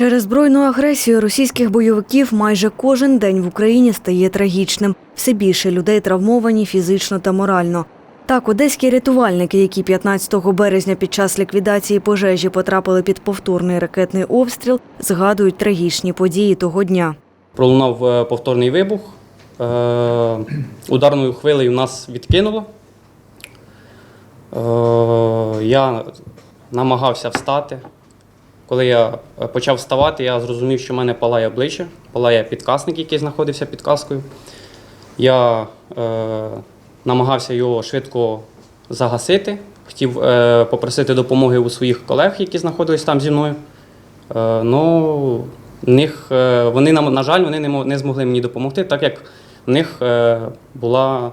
Через збройну агресію російських бойовиків майже кожен день в Україні стає трагічним. Все більше людей травмовані фізично та морально. Так, одеські рятувальники, які 15 березня під час ліквідації пожежі потрапили під повторний ракетний обстріл, згадують трагічні події того дня. Пролунав е, повторний вибух. Е, Ударною хвилею нас відкинуло. Е, Я намагався встати. Коли я е, почав вставати, я зрозумів, що в мене палає обличчя, палає підкасник, який знаходився під каскою. Я е, намагався його швидко загасити. Хотів е, попросити допомоги у своїх колег, які знаходились там зі мною. Е, ну, них, е, вони, на, жаль, вони не, не змогли мені допомогти, так як в них е, була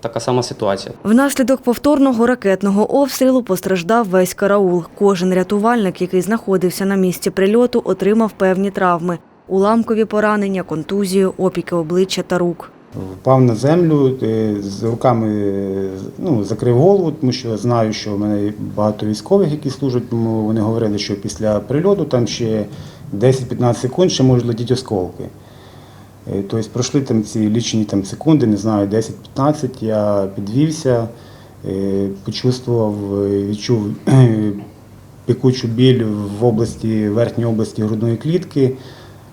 така сама ситуація. Внаслідок повторного ракетного обстрілу постраждав весь караул. Кожен рятувальник, який знаходився на місці прильоту, отримав певні травми: уламкові поранення, контузію, опіки обличчя та рук. Впав на землю, е, з руками е, ну, закрив голову, тому що знаю, що в мене багато військових, які служать, тому вони говорили, що після прильоту там ще 10-15 секунд ще можуть летіти осколки. Е, Тобто пройшли там ці лічені там, секунди, не знаю, 10-15, я підвівся, е, почувствував, е, відчув пекучу біль в області, верхній області грудної клітки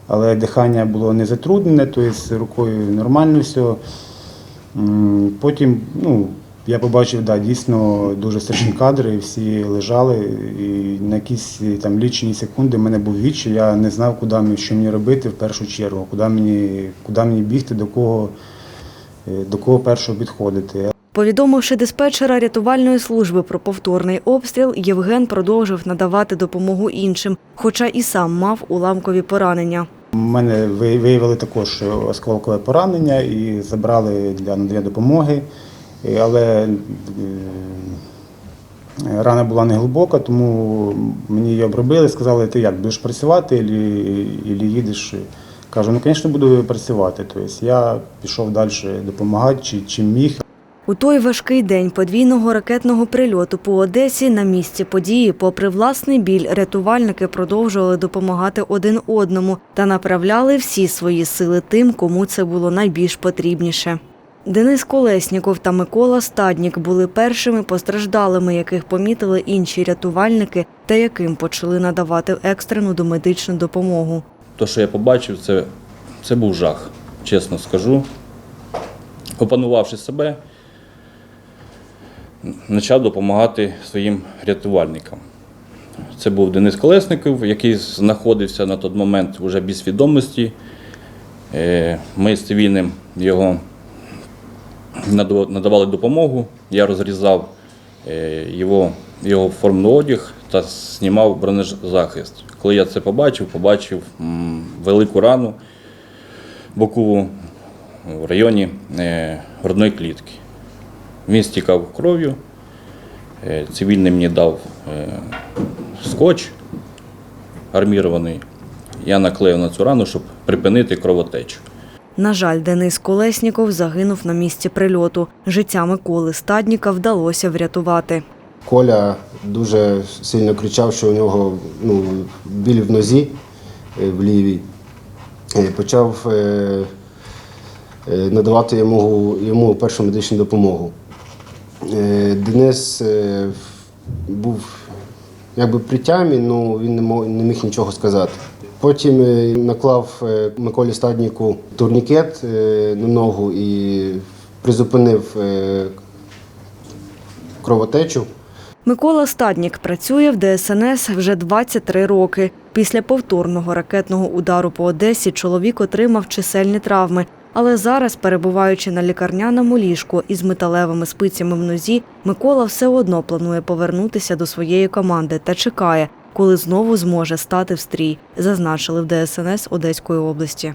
але дихання було не затруднене, тобто рукою нормально все. Потім ну, я побачив, да, дійсно дуже страшні кадри, всі лежали, і на якісь там лічені секунди в мене був відчай, я не знав, куди мені, що мені робити в першу чергу, куди мені, куди мені бігти, до кого, е, до кого першого підходити. Повідомивши диспетчера рятувальної служби про повторний обстріл, Євген продовжив надавати допомогу іншим, хоча і сам мав уламкові поранення. У мене виявили також осколкове поранення і забрали для надання допомоги. Е, Але е, рана була не глибока, тому мені її обробили, сказали, ти як, будеш працювати або їдеш. Кажу, ну, звісно, буду працювати. Тобто я пішов далі допомагати, чи- чим міг. У той важкий день подвійного ракетного прильоту по Одесі на місці події, попри власний біль, рятувальники продовжували допомагати один одному та направляли всі свої сили тим, кому це було найбільш потрібніше. Денис Колесніков та Микола Стаднік були першими постраждалими, яких помітили інші рятувальники та яким почали надавати екстрену домедичну допомогу. То, що я побачив, це, це був жах, чесно скажу. Опанувавши себе, почав допомагати своїм рятувальникам. Це був Денис Колесников, який знаходився на той момент вже без свідомості. Е, Ми з цивільним його надавали допомогу. Я розрізав е, його, його формний одяг та знімав бронезахист. Коли я це побачив, побачив велику рану бокову в районі е, грудної клітки. Він стікав кров'ю. Е, Цивільний мені дав скотч армірований. Я наклеїв на цю рану, щоб припинити кровотечу. На жаль, Денис Колесніков загинув на місці прильоту. Життя Миколи Стадніка вдалося врятувати. Коля дуже сильно кричав, що у нього ну, біль в нозі е, в лівій. Е, Почав е, надавати йому, йому першу медичну допомогу. Денис був якби при тямі, але він не міг нічого сказати. Потім е, наклав е, Миколі Стадніку турнікет е, на ногу і призупинив кровотечу. Микола Стаднік працює в ДСНС вже 23 роки. Після повторного ракетного удару по Одесі чоловік отримав чисельні травми. Але зараз, перебуваючи на лікарняному ліжку із металевими спицями в нозі, Микола все одно планує повернутися до своєї команди та чекає, коли знову зможе стати в стрій, зазначили в ДСНС Одеської області.